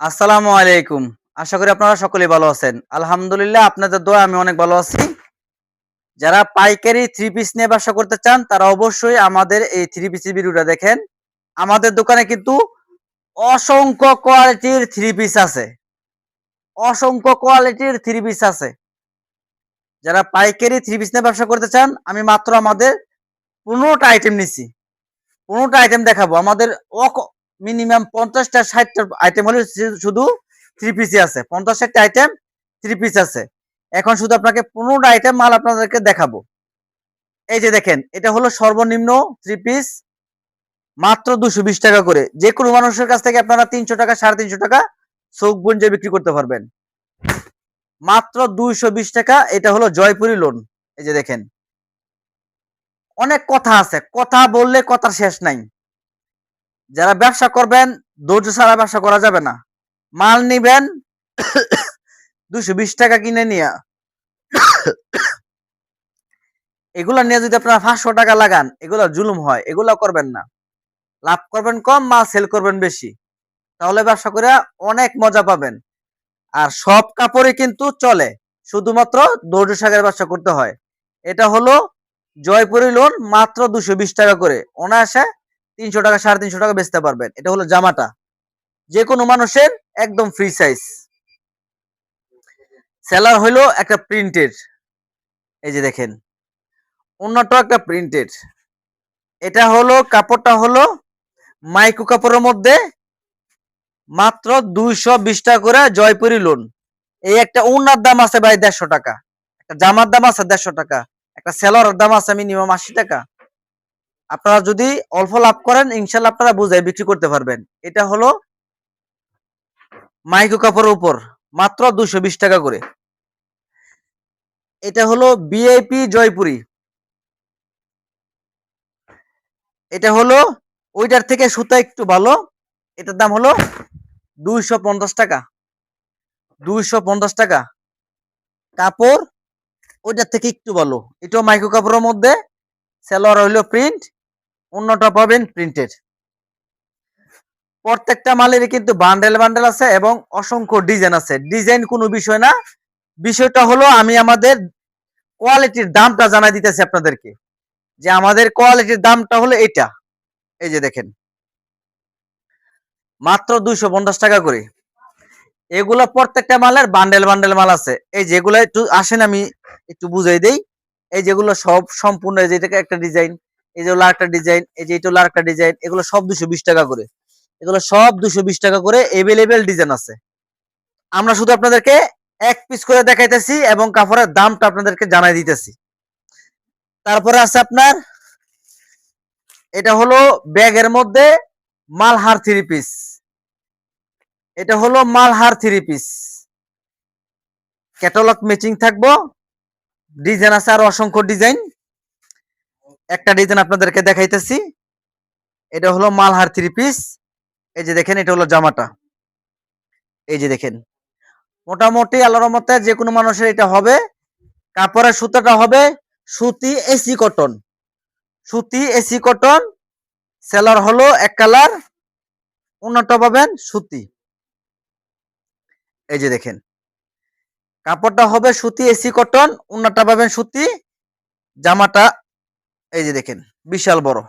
আসসালামু আলাইকুম। আশা করি আপনারা সকলে ভালো আছেন। আলহামদুলিল্লাহ, আপনাদের দোয়া আমি অনেক ভালো আছি। যারা পাইকারি থ্রি পিস নিয়ে ব্যবসা করতে চান, তারা অবশ্যই আমাদের এই থ্রি পিসের ভিডিওটা দেখেন। আমাদের দোকানে কিন্তু অসংখ্য কোয়ালিটির থ্রি পিস আছে। অসংখ্য কোয়ালিটির থ্রি পিস আছে। যারা পাইকারি থ্রি পিস নিয়ে ব্যবসা করতে চান, আমি মাত্র আমাদের পনেরোটা আইটেম নিছি। পনেরোটা আইটেম দেখাবো। আমাদের মিনিমাম পঞ্চাশটা, ষাটটা আইটেম হলে শুধু থ্রি পিসই আছে। পঞ্চাশ ষাটটা আইটেম থ্রি পিস আছে। এখন শুধু আপনাকে পনেরোটা আইটেম মাল আপনাদেরকে দেখাবো। এই যে দেখেন, এটা হলো সর্বনিম্ন থ্রি পিস মাত্র দুশো বিশ টাকা করে। যে কোনো মানুষের কাছ থেকে আপনারা তিনশো টাকা, সাড়ে তিনশো টাকা চোখ গুঞ্জে বিক্রি করতে পারবেন। মাত্র দুইশো বিশ টাকা, এটা হলো জয়পুরি লোন এই যে দেখেন। অনেক কথা আছে। কথা বললে কথার শেষ নাই। যারা ব্যবসা করবেন, ধৈর্য ছাড়া ব্যবসা করা যাবে না। মাল নিবেন দুশো বিশ টাকা কিনে নিয়ে। এগুলা নিয়ে যদি আপনারা পাঁচশো টাকা লাগান, এগুলা জুলুম হয়, এগুলা করবেন না। লাভ করবেন কম, মাল সেল করবেন বেশি। তাহলে ব্যবসা করে অনেক মজা পাবেন। আর সব কাপড়ে কিন্তু চলে, শুধুমাত্র ধৈর্য সাগরের ব্যবসা করতে হয়। এটা হলো জয়পুরি লোন মাত্র দুশো টাকা করে। অনায়াসে তিনশো টাকা, সাড়ে তিনশো টাকা বেচতে পারবেন। এটা হলো জামাটা। যে কোনো মানুষের একদম ফ্রি সাইজ সেলার হইল একটা প্রিন্টেড এই যে দেখেন। অন্যটা একটা প্রিন্টেড এটা হলো, কাপড়টা হলো মাইক্রো কাপড়ের মধ্যে মাত্র দুইশো বিশ টাকা করে জয়পুরি লোন এই একটা উন্নার দাম আছে ভাই দেড়শো টাকা। একটা জামার দাম আছে দেড়শো টাকা। একটা সেলারের দাম আছে মিনিমাম আশি টাকা। আপনারা যদি অল্প লাভ করেন ইনশাল্লাহ আপনারা বুঝে বিক্রি করতে পারবেন। এটা হলো মাইক্রো কাপড়ের উপর, মাত্র দুশো টাকা করে। এটা হলো বিআইপি জয়পুরি। এটা হলো, ওইটার থেকে সুতা একটু ভালো। এটার দাম হলো দুইশো পঞ্চাশ টাকা। দুইশো পঞ্চাশ টাকা। কাপড় ওইটার থেকে একটু ভালো। এটাও মাইক্রো কাপড়ের মধ্যে। সেলোয়ার হইল প্রিন্ট। অন্যটা পাবেন প্রিন্টেড প্রত্যেকটা মালের কিন্তু বান্ডেল বান্ডেল আছে এবং অসংখ্য ডিজাইন আছে। ডিজাইন কোনো বিষয় না। বিষয়টা হলো আমি আমাদের কোয়ালিটির দামটা জানাই দিতেছি আপনাদেরকে। যে আমাদের কোয়ালিটির দামটা হলো এটা এই যে দেখেন। মাত্র দুইশো পঞ্চাশ টাকা করে। এগুলো প্রত্যেকটা মালের বান্ডেল বান্ডেল মাল আছে। এই যেগুলো একটু আসেন আমি একটু বুঝাই দেই। এই যেগুলো সব সম্পূর্ণ এই যে এটাকে একটা ডিজাইন এই যে একটা ডিজাইন, এই যে এটা একটা ডিজাইন, এগুলো সব দুশো টাকা করে। এগুলো সব দুশো টাকা করে এভেলেবেল ডিজাইন আছে। আমরা শুধু আপনাদেরকে এক পিস করে দেখাইতেছি এবং কাপড়ের দামটা আপনাদেরকে জানাই দিতেছি। তারপরে আছে আপনার, এটা হলো ব্যাগের মধ্যে মালহার থ্রি পিস এটা হলো Malhar three piece catalogue matching থাকব। ডিজাইন আছে আর অসংখ্য ডিজাইন একটা ডিজাইন আপনাদেরকে দেখাইতেছি। এটা হলো মালহার থ্রি পিস এই যে দেখেন, এটা হলো জামাটা। এই যে দেখেন। মোটামুটি আল্লাহর মতে যে কোনো মানুষের এটা হবে। কাপড়ের সুতাটা হবে সুতি এসি কটন সুতি এসি কটন সেলার হলো এক কালার অন্যটা পাবেন সুতি। এই যে দেখেন। কাপড়টা হবে সুতি এসি কটন অন্যটা পাবেন সুতি। জামাটা এই যে দেখেন, বিশাল বড়।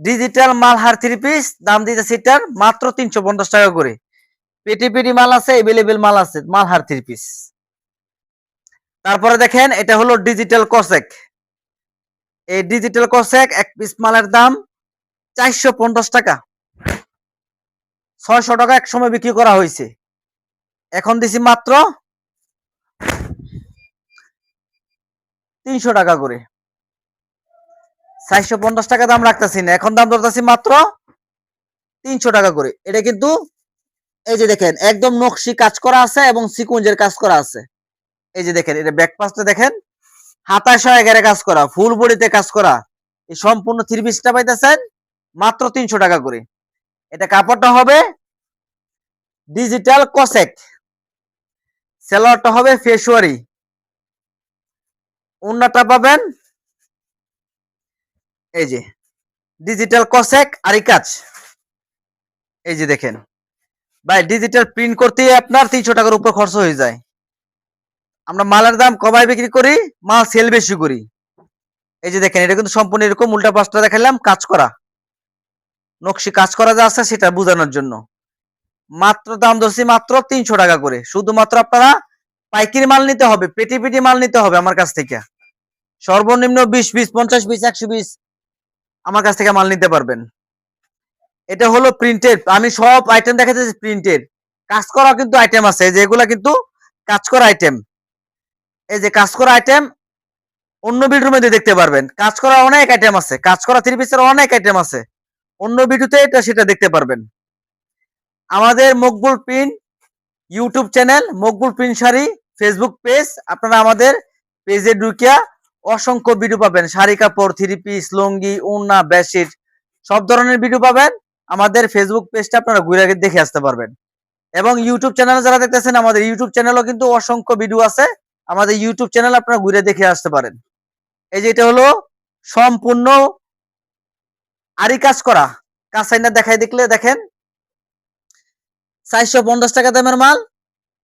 ডিজিটাল মাল হার থ্রি পিস দাম দিতেছে এটার মাত্র তিনশো পঞ্চাশ টাকা করে। পেটি পেটি মাল আছে এভেলেবেল মাল আছে, মাল হার থ্রি পিস তারপরে দেখেন, এটা হলো ডিজিটাল কসেক এই ডিজিটাল কসেক এক পিস মালের দাম চারশো পঞ্চাশ টাকা। ছয়শো টাকা এক সময় বিক্রি করা হয়েছে। এখন দিছি মাত্র তিনশো টাকা করে। চারশো পঞ্চাশ টাকা দাম রাখতেছি না। এখন দাম ধরতেছি মাত্র তিনশো টাকা করে। এটা কিন্তু এই যে দেখেন, একদম নকশি কাজ করা আছে এবং সিকুঞ্জের কাজ করা আছে। এই যে দেখেন, এটা ব্যাক পাশটা দেখেন সহ এগারে কাজ করা ফুল বডিতে কাজ করা। এই সম্পূর্ণ থ্রি পিসটা পাইতেছেন মাত্র তিনশো টাকা করে। এটা কাপড়টা হবে ডিজিটাল কসেক সেলোয়ারটা হবে ফেসুয়ারি উন্নাটা পাবেন এই যে ডিজিটাল কসেক আরি কাজ এই যে দেখেন, ভাই ডিজিটাল প্রিন্ট করতে আপনার তিনশো টাকার উপর খরচ হয়ে যায়। আমরা মালের দাম কমায় বিক্রি করি, মাল সেল বেশি করি। এই যে দেখেন, এটা কিন্তু সম্পূর্ণ এরকম উল্টা পাঁচটা দেখালাম, কাজ করা। নকশি কাজ করা যা আছে সেটা বোঝানোর জন্য। মাত্র দাম ধরছি মাত্র তিনশো টাকা করে। শুধুমাত্র আপনারা পাইকারি মাল নিতে হবে, পেটি পেটি মাল নিতে হবে আমার কাছ থেকে। সর্বনিম্ন বিশ পিস পঞ্চাশ পিস একশো পিস আমার কাছ থেকে মাল নিতে পারবেন। এটা হলো প্রিন্টেড আমি সব আইটেম দেখাচ্ছি প্রিন্টেড কাজ করা কিন্তু আইটেম আছে। যে কিন্তু কাজ করা আইটেম এই যে কাজ করা আইটেম অন্য ভিডিওর মধ্যে দেখতে পারবেন। কাজ করা অনেক আইটেম আছে। কাজ করা থ্রি পিসের অনেক আইটেম আছে। অন্য ভিডিওতে এটা সেটা দেখতে পারবেন। আমাদের Maqbool print YouTube channel, Maqbool print sari Facebook page আপনারা আমাদের পেজে ঢুকিয়া অসংখ্য ভিডিও পাবেন। শাড়ি, কাপড় থ্রি পিস লুঙ্গি উন্না বেডশিট, সব ধরনের ভিডিও পাবেন। আমাদের ফেসবুক পেজটা আপনারা ঘুরে দেখে আসতে পারবেন। এবং ইউটিউব চ্যানেল যারা দেখতেছেন, আমাদের ইউটিউব চ্যানেলও কিন্তু অসংখ্য ভিডিও আছে। আমাদের ইউটিউব চ্যানেল আপনারা ঘুরে দেখে আসতে পারেন। এই যে এটা হলো সম্পূর্ণ আরি কাজ করা। কাজ সাইনটা দেখাই দেখলে দেখেন। চারশো পঞ্চাশ টাকা দামের মাল।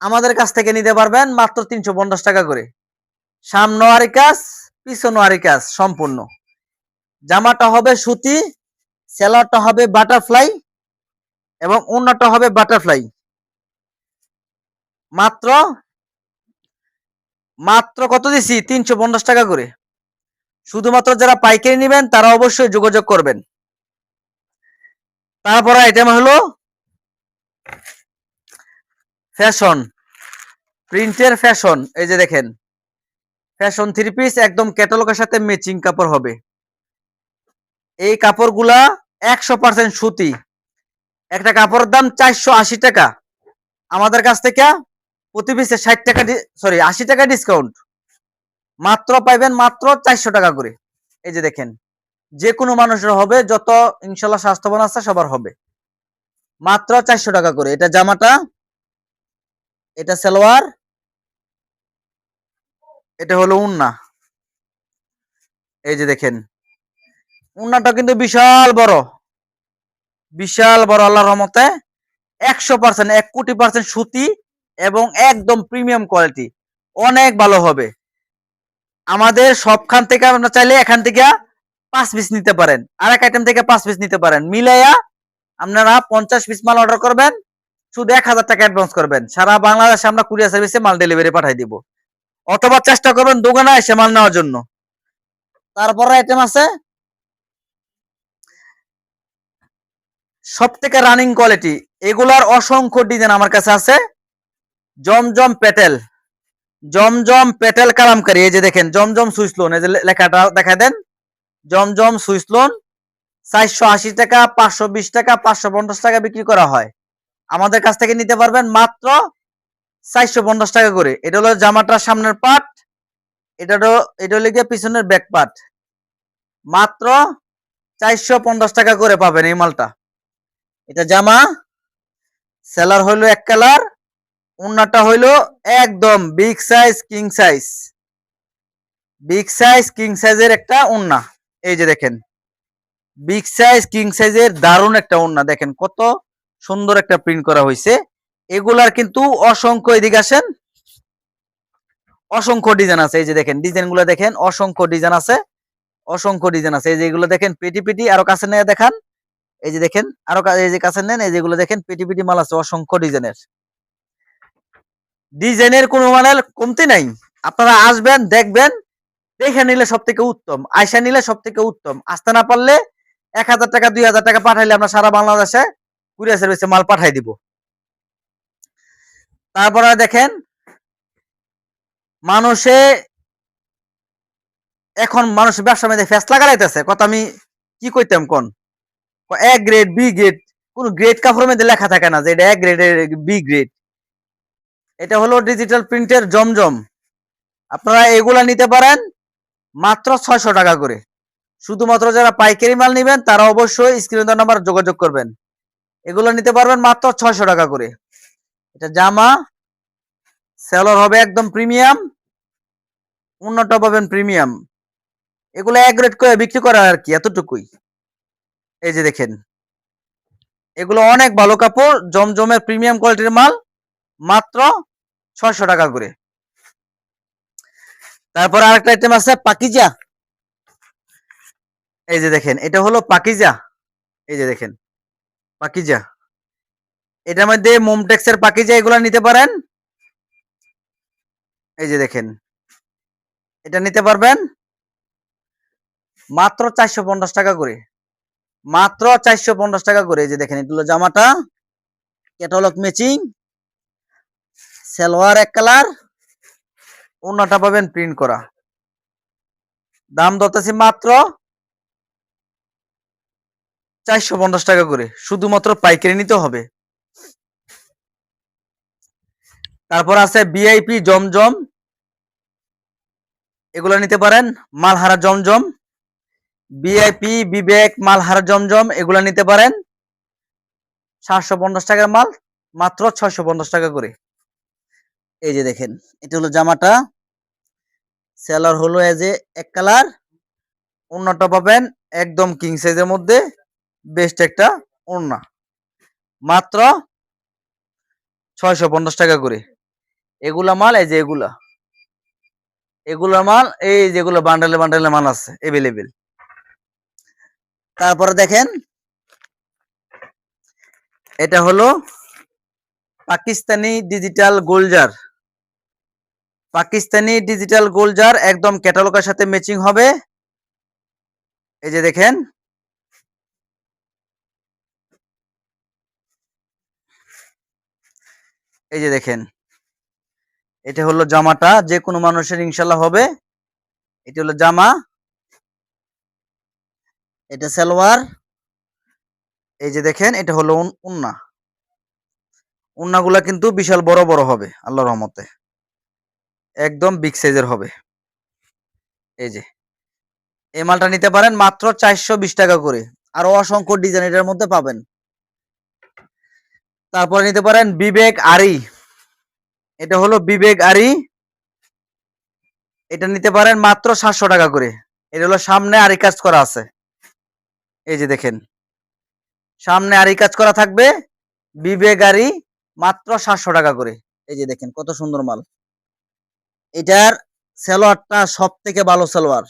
আমাদের কাছ থেকে নিতে পারবেন মাত্র তিনশো পঞ্চাশ টাকা করে। সামনে আরি কাজ। পিছনে আরি কাজ সম্পূর্ণ। জামাটা হবে সুতি সেলারটা হবে বাটারফ্লাই এবং অন্যটা হবে বাটারফ্লাই মাত্র মাত্র কত দিছি? তিনশো পঞ্চাশ টাকা করে। শুধুমাত্র যারা পাইকারি নেবেন, তারা অবশ্যই যোগাযোগ করবেন। তারপর আইটেম হলো ফ্যাশন প্রিন্টের ফ্যাশন এই যে দেখেন ফ্যাশন থ্রি পিস একদম ক্যাটালগের সাথে ম্যাচিং কাপড় হবে। এই কাপড়গুলা একশো পার্সেন্ট সুতি। একটা কাপড়ের দাম চারশো আশি টাকা। আমাদের কাছ থেকে প্রতি পিসে ষাট টাকা সরি আশি টাকা ডিসকাউন্ট মাত্র পাইবেন মাত্র চারশো টাকা করে। এই যে দেখেন যে কোনো মানুষের হবে, যত ইনশাল্লাহ স্বাস্থ্যবান আছে, সবার হবে। মাত্র চারশো টাকা করে। এটা জামাটা, এটা সালোয়ার এটা হলো উন্না। এই যে দেখেন, উন্নাটা কিন্তু বিশাল বড়। বিশাল বড় আল্লাহর রহমতে একশো পার্সেন্ট এক কোটি পার্সেন্ট সুতি এবং একদম প্রিমিয়াম কোয়ালিটি অনেক ভালো হবে। আমাদের সবখান থেকে আপনারা চাইলে এখান থেকে পাঁচ পিস নিতে পারেন। আর এক আইটেম থেকে পাঁচ পিস নিতে পারেন। মিলাইয়া আপনারা পঞ্চাশ পিস মাল অর্ডার করবেন, শুধু এক হাজার টাকা অ্যাডভান্স করবেন। সারা বাংলাদেশে আমরা কুরিয়ার সার্ভিসে মাল ডেলিভারি পাঠাই দিব। অথবা চেষ্টা করবেন দোকানে এসে মাল নেওয়ার জন্য। তারপর আইটেম আছে সব থেকে রানিং কোয়ালিটি এগুলার অসংখ্য ডিজাইন আমার কাছে আছে। জমজম পেটেল। জমজম পেটেল কালামকারি। এই যে দেখেন, জমজম সুইসলোন এই যে লেখাটা দেখা দেন। জমজম সুইসলোন চারশো আশি টাকা, পাঁচশো বিশ টাকা, পাঁচশো পঞ্চাশ টাকা বিক্রি করা হয়। আমাদের কাছ থেকে নিতে পারবেন মাত্র চারশো পঞ্চাশ টাকা করে। এটা হলো জামাটার সামনের পাট এটা হলো এটা হলো গিয়ে পিছনের ব্যাক পাট মাত্র চারশো পঞ্চাশ টাকা করে পাবেন এই মালটা। এটা জামা সেলার হইল এক কালার উন্নাটা হইল একদম big size king size big size king সাইজের একটা উন্না এই যে দেখেন বিগ সাইজ কিং সাইজের দারুণ একটা উন্না দেখেন কত সুন্দর একটা প্রিন্ট করা হয়েছে। এগুলার কিন্তু অসংখ্য এদিকে আসেন। অসংখ্য ডিজাইন আছে, এই যে দেখেন ডিজাইনগুলো দেখেন, অসংখ্য ডিজাইন আছে, অসংখ্য ডিজাইন আছে। এই যে এগুলো দেখেন, পেটি পেটি আরও কাছে নিয়ে দেখান। এই যে দেখেন, আরও এই যে কাছে নেন, এই যেগুলো দেখেন, পেটি পেটি মাল আছে, অসংখ্য ডিজাইনের ডিজাইনের কোনো মানে কমতি নাই। আপনারা আসবেন, দেখবেন, দেখে নিলে সব থেকে উত্তম আয়সা নিলে সব থেকে উত্তম। আসতে না পারলে এক হাজার টাকা, দুই হাজার টাকা পাঠাইলে আমরা সারা বাংলাদেশে কুরিয়ার সার্ভিসে মাল পাঠাই দিব। তারপরে দেখেন, মানুষে এখন মানুষ ব্যবসা মধ্যে ফেস লাগাইতেছে। কথা আমি কি কইতাম কোন? এ গ্রেড বি গ্রেড কোন গ্রেড কাপড়ের মধ্যে লেখা থাকে না যে এটা এ গ্রেড বি গ্রেড এটা হলো ডিজিটাল প্রিন্টের জমজম। আপনারা এগুলা নিতে পারেন মাত্র ছয়শো টাকা করে। শুধুমাত্র যারা পাইকারি মাল নেবেন, তারা অবশ্যই স্ক্রিন নাম্বার যোগাযোগ করবেন। এগুলো নিতে পারবেন মাত্র ছয়শো টাকা করে। এটা জামা। সেলর হবে একদম প্রিমিয়াম। উন্নত পাবেন প্রিমিয়াম। এগুলো এক রেট করে বিক্রি করা আর কি, এতটুকুই। এই যে দেখেন। এগুলো অনেক ভালো কাপড়, জমজমের প্রিমিয়াম কোয়ালিটির মাল, মাত্র ছয়শো টাকা করে। তারপর আরেকটা আইটেম আছে, পাকিজা। এই যে দেখেন, এটা হলো পাকিজা। এই যে দেখেন, পাকিজা। এটার মধ্যে মোমটেক্সের পাকিজা এগুলো নিতে পারেন। এই যে দেখেন, এটা নিতে পারবেন মাত্র চারশো পঞ্চাশ টাকা করে। মাত্র চারশো পঞ্চাশ টাকা করে, এই যে দেখেন এটা হলো জামাটা ক্যাটালগ ম্যাচিং সালোয়ার এক কালার অন্যটা পাবেন প্রিন্ট করা। দাম দতাছি মাত্র চারশো পঞ্চাশ টাকা করে, শুধুমাত্র পাইকারি নিতে হবে। তারপর আছে বিআইপি জমজম। এগুলো নিতে পারেন, মালহারা জমজম। বিআইপি বিবেক, মালহারা জমজম, এগুলো নিতে পারেন। সাতশো পঞ্চাশ টাকার মাল, মাত্র ছয়শো পঞ্চাশ টাকা করে। এই যে দেখেন, এটা হলো জামাটা। সেলার হলো এজ এ এক কালার অন্যটা পাবেন একদম কিং সাইজের মধ্যে বেস্ট একটা ওড়না। মাত্র ছয়শো পঞ্চাশ টাকা করে। এগুলা মাল, এই যে এগুলা। এগুলা মাল, এই যেগুলো বান্ডেলে বান্ডেলে মাল আছে এভেলেবেল তারপরে দেখেন, এটা হলো পাকিস্তানি ডিজিটাল গোলজার পাকিস্তানি ডিজিটাল গোলজার একদম ক্যাটালগের সাথে ম্যাচিং হবে। এই যে দেখেন, এই যে দেখেন। এটা হলো জামাটা যে কোনো মানুষের ইনশাল্লাহ হবে। এটা হলো জামা। এটা সালোয়ার। এই যে দেখেন, এটা হলো উন্না। উন্নাগুলা কিন্তু বিশাল বড় বড় হবে, আল্লাহর রহমতে। একদম বিগ সাইজের হবে। এই যে। এই মালটা নিতে পারেন মাত্র চারশো বিশ টাকা করে। আরও অসংখ্য ডিজাইন এটার মধ্যে পাবেন। তারপরে নিতে পারেন বিবেক আরি। এটা হলো বিবেক আরি। এটা নিতে পারেন মাত্র সাতশো টাকা করে। এটা হলো সামনে আরি কাজ করা আছে। এই যে দেখেন। সামনে আরি কাজ করা থাকবে বিবেক আরি মাত্র সাতশো টাকা করে। এই যে দেখেন কত সুন্দর মাল। এটার সালোয়ারটা সব থেকে ভালো সালোয়ার।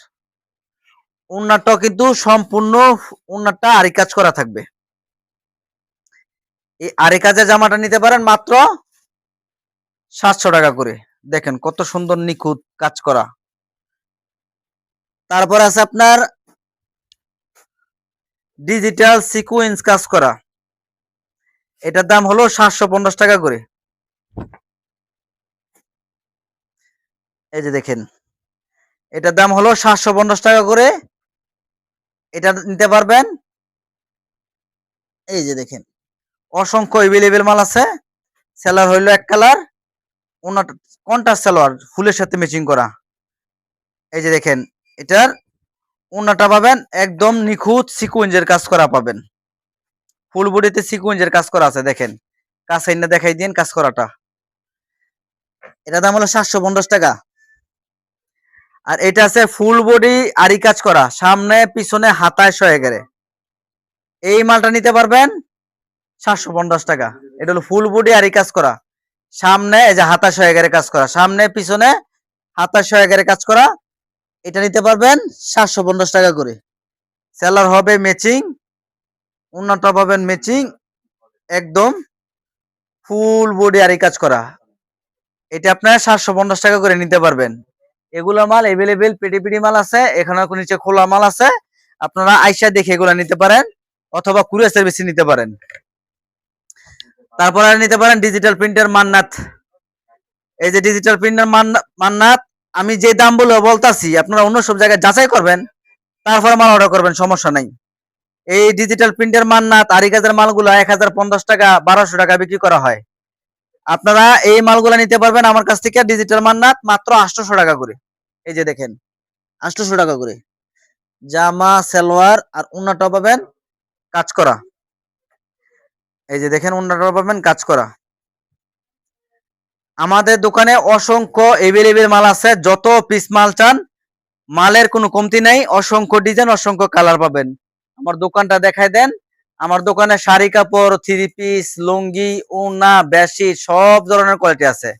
উন্নারটাও কিন্তু সম্পূর্ণ উন্নারটা আরি কাজ করা থাকবে। এই আরি কাজের জামাটা নিতে পারেন মাত্র সাতশো টাকা করে। দেখেন কত সুন্দর নিখুঁত কাজ করা। তারপর আছে আপনার ডিজিটাল সিকুয়েন্স কাজ করা। এটার দাম হলো সাতশো পঞ্চাশ টাকা করে। এই যে দেখেন, এটার দাম হলো সাতশো পঞ্চাশ টাকা করে। এটা নিতে পারবেন। এই যে দেখেন, অসংখ্য এভেলেবেল মাল আছে। সেলার হইল এক কালার। কোনটা সালোয়ার? ফুলের সাথে ম্যাচিং করা। এই যে দেখেন, এটার ওনাটা পাবেন একদম নিখুঁত সিকুয়েন্সের কাজ করা পাবেন। ফুল বডিতে সিকুয়েন্সের কাজ করা আছে, দেখেন। কাছে এনে দেখাই দিন কাজ করাটা। এটা দাম হলো সাতশো পঞ্চাশ টাকা। আর এটা আছে ফুল বডি আরি কাজ করা, সামনে, পিছনে, হাতায় শয়ে গেলে এই মালটা নিতে পারবেন সাতশো পঞ্চাশ টাকা। এটা হলো ফুল বডি আরি কাজ করা। সামনে এই যে হাতাশ গেলে কাজ করা। সামনে, পিছনে হাতাশ গেলে কাজ করা। এটা নিতে পারবেন সাতশো পঞ্চাশ টাকা করে। সেলার হবে ম্যাচিং উন্নত পাবেন ম্যাচিং একদম ফুল বডি আর কাজ করা। এটা আপনার সাতশো পঞ্চাশ টাকা করে নিতে পারবেন। এগুলো মাল এভেলেবেল পেটি পেটি মাল আছে, এখানে নিচে খোলা মাল আছে। আপনারা আইসা দেখে এগুলা নিতে পারেন, অথবা কুরিয়ার সার্ভিস নিতে পারেন। তারপরে নিতে পারেন ডিজিটাল প্রিন্টার মান্নাত। এই যে ডিজিটাল প্রিন্টার মান্নাত, আমি যে দাম বলে বলতাছি, আপনারা অন্য সব জায়গায় যাচাই করবেন, তারপরে মাল অর্ডার করবেন, সমস্যা নাই। এই ডিজিটাল প্রিন্টার মান্নাত আরি কাজের মালগুলো এক হাজার পঞ্চাশ টাকা, বারোশো টাকা বিক্রি করা হয়। আপনারা এই মালগুলা নিতে পারবেন আমার কাছ থেকে ডিজিটাল মান্নাত, মাত্র আটশোশো টাকা করে। এই যে দেখেন, আটশোশো টাকা করে। জামা, সালোয়ার আর উন্নাটা পাবেন, কাজ করা। এই যে দেখেন উন্নাটা পাবেন, কাজ করা। আমাদের দোকানে অসংখ্য এভেলেবেল মাল আছে, যত পিস মাল চান, মালের কোনো কমতি নাই, অসংখ্য ডিজাইন অসংখ্য কালার পাবেন। আমার দোকানটা দেখাই দেন, আমার দোকানে শাড়ি কাপড় থ্রি পিস লুঙ্গি উনা বেশি, সব ধরনের কোয়ালিটি আছে।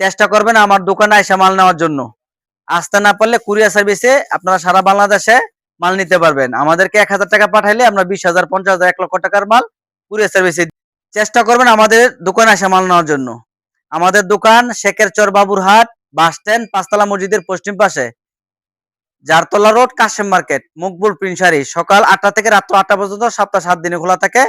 চেষ্টা করবেন আমার দোকানে এসে মাল নেওয়ার জন্য। আসতে না পারলে কুরিয়ার সার্ভিসে আপনারা সারা বাংলাদেশে মাল নিতে পারবেন। আমাদেরকে এক হাজার টাকা পাঠাইলে আমরা বিশ হাজার, পঞ্চাশ হাজার, এক লক্ষ টাকার মাল কুরিয়ার সার্ভিসে চেষ্টা করবেন আমাদের দোকানে আসে মাল নেওয়ার জন্য। আমাদের দোকান শেখের চর বাবুরহাট বাস স্ট্যান্ড পাঁচতলা মসজিদের পশ্চিম পাশে। জারতলা রোড কাশেম মার্কেট মকবুল প্রিন্সারি। সকাল আটটা থেকে রাত্র আটটা পর্যন্ত সপ্তাহ সাত দিনে খোলা থাকে।